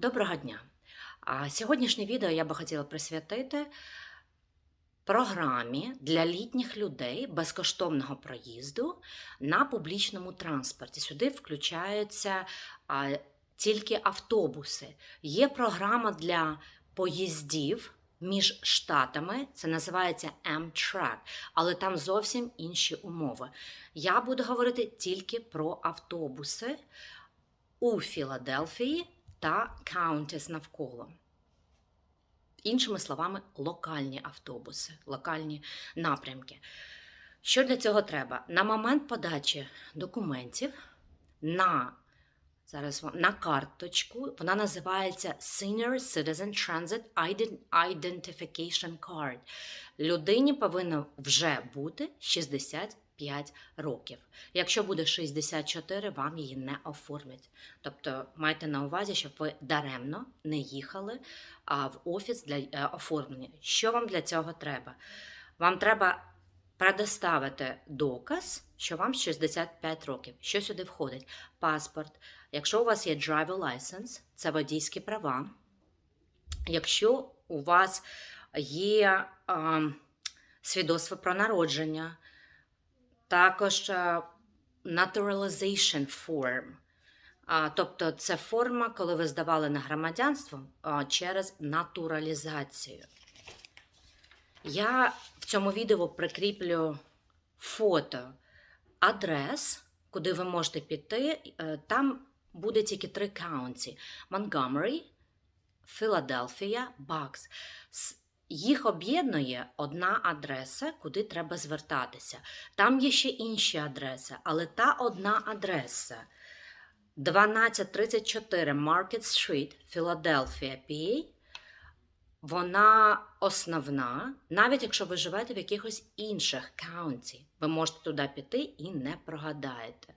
Доброго дня! А Сьогоднішнє відео я би хотіла присвятити програмі для літніх людей безкоштовного проїзду на публічному транспорті. Сюди включаються а, тільки автобуси. Є програма для поїздів між штатами, це називається Amtrak, але там зовсім інші умови. Я буду говорити тільки про автобуси у Філадельфії та Каунтіс навколо. Іншими словами, локальні автобуси, локальні напрямки. Що для цього треба? На момент подачі документів на, зараз, на карточку, вона називається Senior Citizen Transit Ident- Identification Card. Людині повинно вже бути 65 років. Якщо буде 64, вам її не оформлять. Тобто майте на увазі, щоб ви даремно не їхали в офіс для е, оформлення. Що вам для цього треба? Вам треба предоставити доказ, що вам 65 років. Що сюди входить? Паспорт. Якщо у вас є driver license, це водійські права. Якщо у вас є а, свідоцтво про народження, також а, naturalization form. Тобто це форма, коли ви здавали на громадянство через натуралізацію. Я в цьому відео прикріплю фото адрес, куди ви можете піти. Е, Там буде тільки три каунті: Montgomery, Філадельфія, Бакс. Їх об'єднує одна адреса, куди треба звертатися. Там є ще інші адреси, але та одна адреса 1234 Market Street, Філадельфія, PA, вона основна, навіть якщо ви живете в якихось інших каунті, ви можете туди піти і не прогадаєте.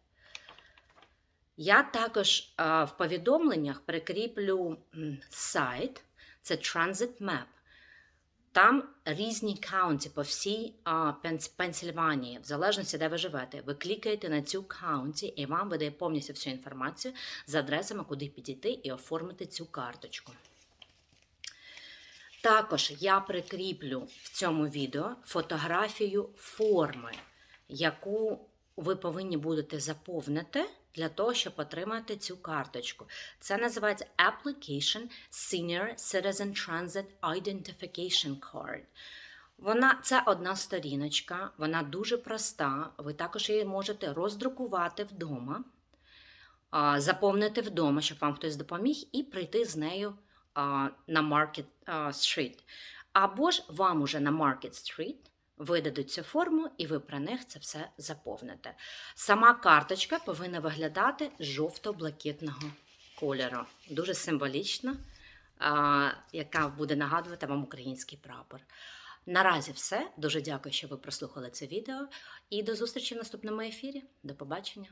Я також а, в повідомленнях прикріплю сайт, це Transit Map. Там різні каунті по всій а, Пенс- Пенсільванії, в залежності, де ви живете. Ви клікаєте на цю каунті, і вам видає повністю всю інформацію з адресами, куди підійти і оформити цю карточку. Також я прикріплю в цьому відео фотографію форми, яку ви повинні будете заповнити для того, щоб отримати цю карточку. Це називається Application Senior Citizen Transit Identification Card. Вона це одна сторіночка, вона дуже проста. Ви також її можете роздрукувати вдома, заповнити вдома, щоб вам хтось допоміг, і прийти з нею на Market Street. Або ж вам уже на Market Street видадуть цю форму, і ви про них це все заповните. Сама карточка повинна виглядати жовто-блакитного кольору. Дуже символічна, яка буде нагадувати вам український прапор. Наразі все. Дуже дякую, що ви прослухали це відео. І до зустрічі в наступному ефірі. До побачення.